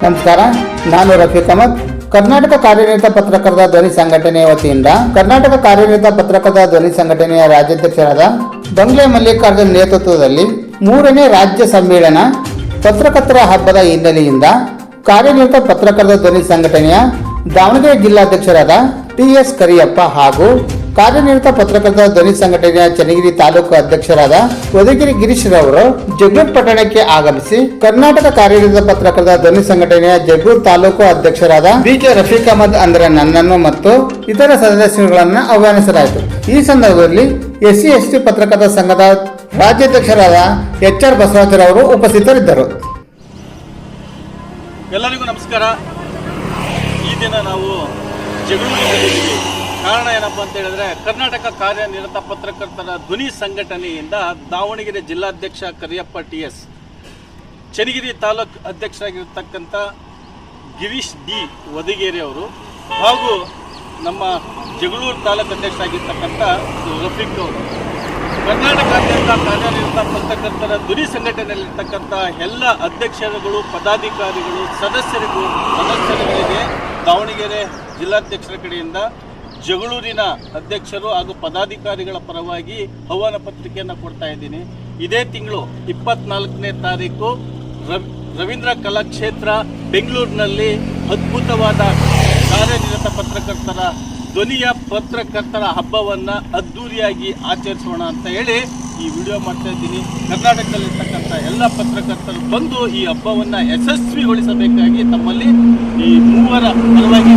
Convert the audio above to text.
ನಮಸ್ಕಾರ, ನಾನು ರಫೀಕ್ ಅಹಮದ್. ಕರ್ನಾಟಕ ಕಾರ್ಯನಿರತ ಪತ್ರಕರ್ತರ ಧ್ವನಿ ಸಂಘಟನೆಯ ವತಿಯಿಂದ ಕರ್ನಾಟಕ ಕಾರ್ಯನಿರತ ಪತ್ರಕರ್ತರ ಧ್ವನಿ ಸಂಘಟನೆಯ ರಾಜ್ಯಾಧ್ಯಕ್ಷರಾದ ಬಂಗ್ಲೆ ಮಲ್ಲಿಕಾರ್ಜುನ್ ನೇತೃತ್ವದಲ್ಲಿ ಮೂರನೇ ರಾಜ್ಯ ಸಮ್ಮೇಳನ ಪತ್ರಕರ್ತರ ಹಬ್ಬದ ಹಿನ್ನೆಲೆಯಿಂದ ಕಾರ್ಯನಿರತ ಪತ್ರಕರ್ತರ ಧ್ವನಿ ಸಂಘಟನೆಯ ದಾವಣಗೆರೆ ಜಿಲ್ಲಾಧ್ಯಕ್ಷರಾದ ಟಿ ಎಸ್ ಕರಿಯಪ್ಪ ಹಾಗೂ ಕಾರ್ಯನಿರತ ಪತ್ರಕರ್ತ ಧ್ವನಿ ಸಂಘಟನೆಯ ಚನ್ನಗಿರಿ ತಾಲೂಕು ಅಧ್ಯಕ್ಷರಾದ ವದಗಿರಿ ಗಿರೀಶ್ ರವರು ಜಗ್ಗೂರ್ ಪಟ್ಟಣಕ್ಕೆ ಆಗಮಿಸಿ ಕರ್ನಾಟಕ ಕಾರ್ಯನಿರತ ಪತ್ರಕರ್ತ ಧ್ವನಿ ಸಂಘಟನೆಯ ಜಗ್ಗೂರ್ ತಾಲೂಕು ಅಧ್ಯಕ್ಷರಾದ ಬಿಕೆ ರಫೀಕ್ ಅಹಮದ್ ಅಂದ್ರೆ ನನ್ನನ್ನು ಮತ್ತು ಇತರ ಸದಸ್ಯರುಗಳನ್ನು ಆಹ್ವಾನಿಸಲಾಯಿತು. ಈ ಸಂದರ್ಭದಲ್ಲಿ ಎಸ್ಸಿ ಎಸ್ಟಿ ಪತ್ರಕರ್ತ ಸಂಘದ ರಾಜ್ಯಾಧ್ಯಕ್ಷರಾದ ಎಚ್ ಆರ್ ಬಸವರಾಜರವರು ಉಪಸ್ಥಿತರಿದ್ದರು. ಎಲ್ಲರಿಗೂ ನಮಸ್ಕಾರ. ಈ ದಿನ ನಾವು ಜಗಳೂರಿನಲ್ಲಿದ್ದೀವಿ ಕಾರಣ ಏನಪ್ಪ ಅಂತ ಹೇಳಿದ್ರೆ, ಕರ್ನಾಟಕ ಕಾರ್ಯನಿರತ ಪತ್ರಕರ್ತರ ಧ್ವನಿ ಸಂಘಟನೆಯಿಂದ ದಾವಣಗೆರೆ ಜಿಲ್ಲಾಧ್ಯಕ್ಷ ಕರಿಯಪ್ಪ ಟಿ ಎಸ್ ಚನ್ನಗಿರಿ ತಾಲೂಕ್ ಅಧ್ಯಕ್ಷರಾಗಿರ್ತಕ್ಕಂಥ ಗಿರೀಶ್ ಡಿ. ವದಗೇರಿ ಅವರು ಹಾಗೂ ನಮ್ಮ ಜಗಳೂರು ತಾಲೂಕು ಅಧ್ಯಕ್ಷರಾಗಿರ್ತಕ್ಕಂಥ ರಫೀಕ್ ಅವರು. ಕರ್ನಾಟಕಾದ್ಯಂತ ಕಾರ್ಯನಿರತ ಪತ್ರಕರ್ತರ ಧ್ವನಿ ಸಂಘಟನೆಯಲ್ಲಿರ್ತಕ್ಕಂಥ ಎಲ್ಲ ಅಧ್ಯಕ್ಷರುಗಳು, ಪದಾಧಿಕಾರಿಗಳು ಸದಸ್ಯರಿಗೂ ಸದಸ್ಯರುಗಳಿಗೆ ದಾವಣಗೆರೆ ಜಿಲ್ಲಾಧ್ಯಕ್ಷರ ಕಡೆಯಿಂದ ಜಗಳೂರಿನ ಅಧ್ಯಕ್ಷರು ಹಾಗೂ ಪದಾಧಿಕಾರಿಗಳ ಪರವಾಗಿ ಆಹ್ವಾನ ಪತ್ರಿಕೆಯನ್ನು ಕೊಡ್ತಾ ಇದ್ದೀನಿ. ಇದೇ ತಿಂಗಳು ಇಪ್ಪತ್ನಾಲ್ಕನೇ ತಾರೀಕು ರವ್- ರವೀಂದ್ರ ಕಲಾಕ್ಷೇತ್ರ ಬೆಂಗಳೂರಿನಲ್ಲಿ ಅದ್ಭುತವಾದ ಕಾರ್ಯನಿರತ ಪತ್ರಕರ್ತರ, ಧ್ವನಿಯ ಪತ್ರಕರ್ತರ ಹಬ್ಬವನ್ನು ಅದ್ಧೂರಿಯಾಗಿ ಆಚರಿಸೋಣ ಅಂತ ಹೇಳಿ ಈ ವಿಡಿಯೋ ಮಾಡ್ತಾ ಇದ್ದೀನಿ. ಕರ್ನಾಟಕದಲ್ಲಿರ್ತಕ್ಕಂಥ ಎಲ್ಲ ಪತ್ರಕರ್ತರು ಬಂದು ಈ ಹಬ್ಬವನ್ನು ಯಶಸ್ವಿಗೊಳಿಸಬೇಕಾಗಿ ತಮ್ಮಲ್ಲಿ ಈ ಮೂವರ ಪರವಾಗಿ